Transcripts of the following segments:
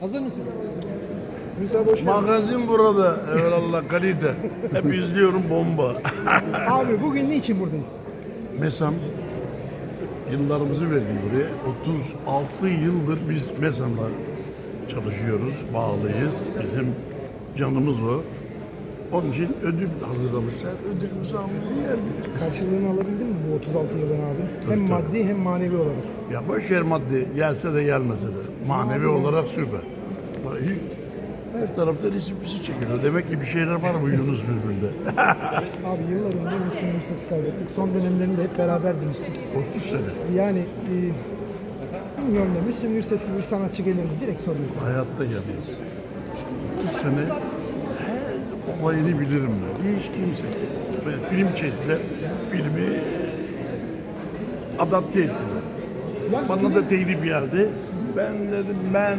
Hazır mısın? Hoş geldin. Magazin burada. Eyvallah kalite. Hep izliyorum bomba. Abi bugün niçin buradayız? Mesam yıllarımızı verdik buraya. 36 yıldır biz Mesam'la çalışıyoruz, bağlıyız. Bizim canımız o. Onun için ödül hazırlamışlar. Ödülümüzü almaya geldik. Karşılığını alabildin mi bu 36 yılın abi? Hem tabii. maddi hem manevi olarak. Ya boş yer maddi gelse de gelmese de manevi olarak süper. Hiç- Her tarafta resim bizi çekiliyor. Demek ki bir şeyler var bu Yunus Bülbül'de. Abi yıllar önce Müslüm Gürses'i kaybettik. Son dönemlerinde hep beraberdiniz siz. 30 sene. Yani e, bilmiyorum da Müslüm Gürses gibi bir sanatçı gelir mi? Direkt soruyorum sana. Hayatta gelmez. 30 sene olayını bilirim ben. Hiç kimse. Ve film çektiler. Filmi adapte ettiler. Bana da teklif geldi. Ben dedim ben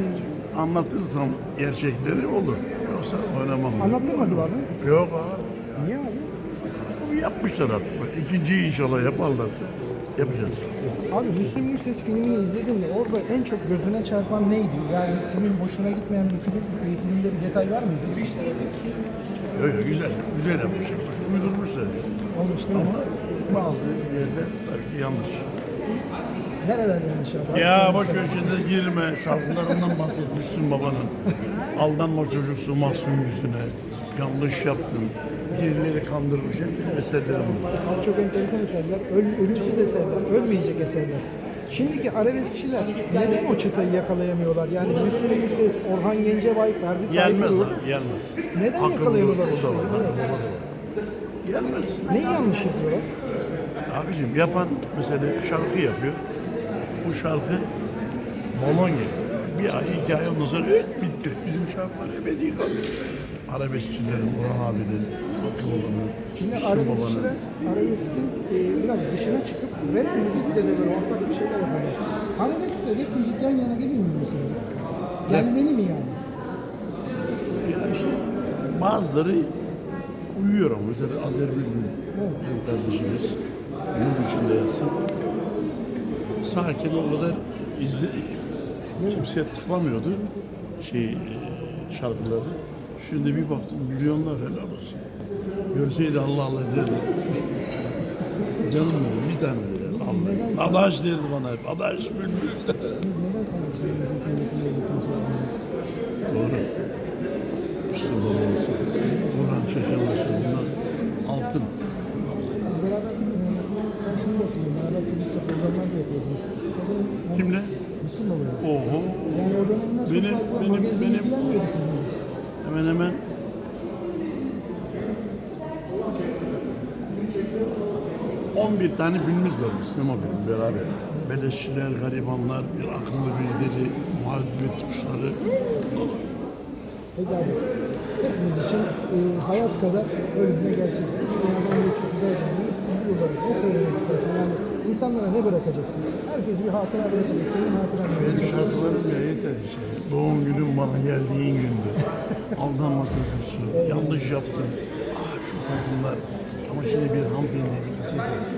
anlatırsam gerçekleri olur. Yoksa oynamam. Anlattırmadılar mı? Yok abi. Niye abi? Yapmışlar artık. İkinciyi inşallah yaparlarsa yapacağız. Abi Müslüm Gürses filmini izledin mi? Orada en çok gözüne çarpan neydi? Yani senin hoşuna gitmeyen bir film, bir filmde bir detay var mıydı? Yok yok güzel. Güzel yapmışlar. Uydurmuşlar. Olmuş değil mi? Ama bazı yerde tabii ki yanlış. Nereler yanlış abi? Ya boş ver şimdi girme. Şarkılarından bahsetmişsin babanın. Aldanma çocuksu mahzun yüzüne. Yanlış yaptın. Birileri kandırmış. Hep eserleri bunlar. Çok enteresan eserler, öl- ölümsüz eserler, ölmeyecek eserler. Şimdiki arabeskçiler neden o çıtayı yakalayamıyorlar? Yani Müslüm Gürses, Orhan Gencebay, Ferdi Gelmez Tayfur. abi, gelmez. Neden Akıllı yakalayamıyorlar o var. Gelmez. Neyi yanlış yapıyorlar? Abicim yapan mesela şarkı yapıyor. Bu şarkı balon gibi. Bir ay, iki ay ondan sonra evet, bitti. Bizim şarkılar ebedi kalıyor. Arabeskçilerin, Orhan abinin, Hakkı olanın, Şimdi babanın. arabeskçiler, arabeskin e, biraz dışına çıkıp rap müzikle de böyle ortak bir şeyler yapıyorlar. Arabeskle rap müzik yan yana gelir mi mesela? Gelmeli mi yani? Ya işte bazıları uyuyor ama mesela Azer Bülbül Evet. kardeşimiz nur içinde yatsın. Sakin o kadar izle, kimse tıklamıyordu şey e, şarkıları. Şimdi bir baktım milyonlar helal olsun. Görseydi Allah Allah derdi. Canım benim bir tane dedi. Allah. Adaş derdi bana hep. Adaş bülbül. Doğru. Müslüm Baba olsun. Burhan Çeşen olsun. Bunlar altın. Kimle? Müslüm Baba'yla. Oho. Yani o dönemler çok Benim- fazla benim- magazin benim- Hemen hemen 11 tane filmimiz var sinema filmi beraber. Beleşçiler, garibanlar, bir akıllı birileri, muhalefet tuşları. Peki abi, hepimiz için e, hayat kadar ölüm de gerçek. Dünyadan geçip güzel iyi olarak ne söylemek istersin? Yani insanlara ne bırakacaksın? Herkes bir hatıra bırakacak. Senin hatıran ne? Benim şarkılarım ya yeter işte. Doğum günüm bana geldiğin gündü. Aldanma çocuksu, yanlış yaptın. Ah şu kadınlar. Ama şimdi bir hanımefendi bir kaset yaptı.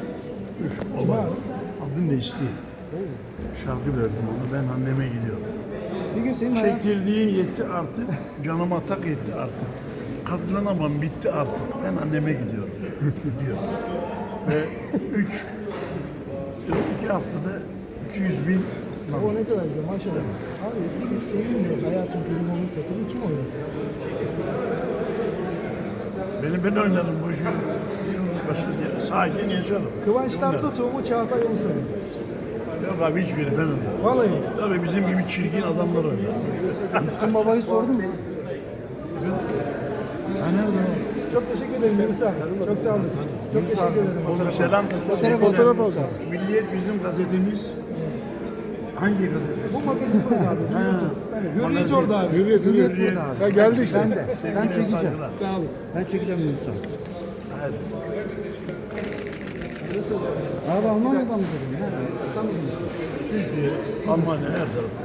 Üf, olay. Adı Nesli. Şarkı verdim ona. Ben anneme gidiyorum. Bir gün senin hayat... Çektirdiğim yetti artık. Canıma tak etti artık. Katlanamam bitti artık. Ben anneme gidiyorum. diyor. Ve üç, iki haftada 200 bin O ne kadar güzel maşallah. Abi bir gün senin de hayatın film olursa seni kim oynasın? Beni ben oynarım bu işi. Başka bir sakin yaşarım. Kıvanç Tatlıtuğ Çağatay Ulusoy mu? Yok abi hiçbiri ben oynarım. Vallahi. Tabii bizim gibi çirkin adamlar oynar. Müslüm Baba'yı sordum mu? Çok teşekkür ederim Yunus abi. Çok sağ olasın. Çok teşekkür ederim. Ona selam. Fotoğraf, fotoğraf alacağız. Milliyet bizim gazetemiz. Hangi gazete? Bu magazin burada abi. Hürriyet, orada abi. Hürriyet, Hürriyet. Hürriyet. Ya geldi işte. Ben de. Ben çekeceğim. Sağ olasın. Ben çekeceğim Yunus abi. Hadi. Abi Almanya'dan mı dedin? Almanya her tarafta.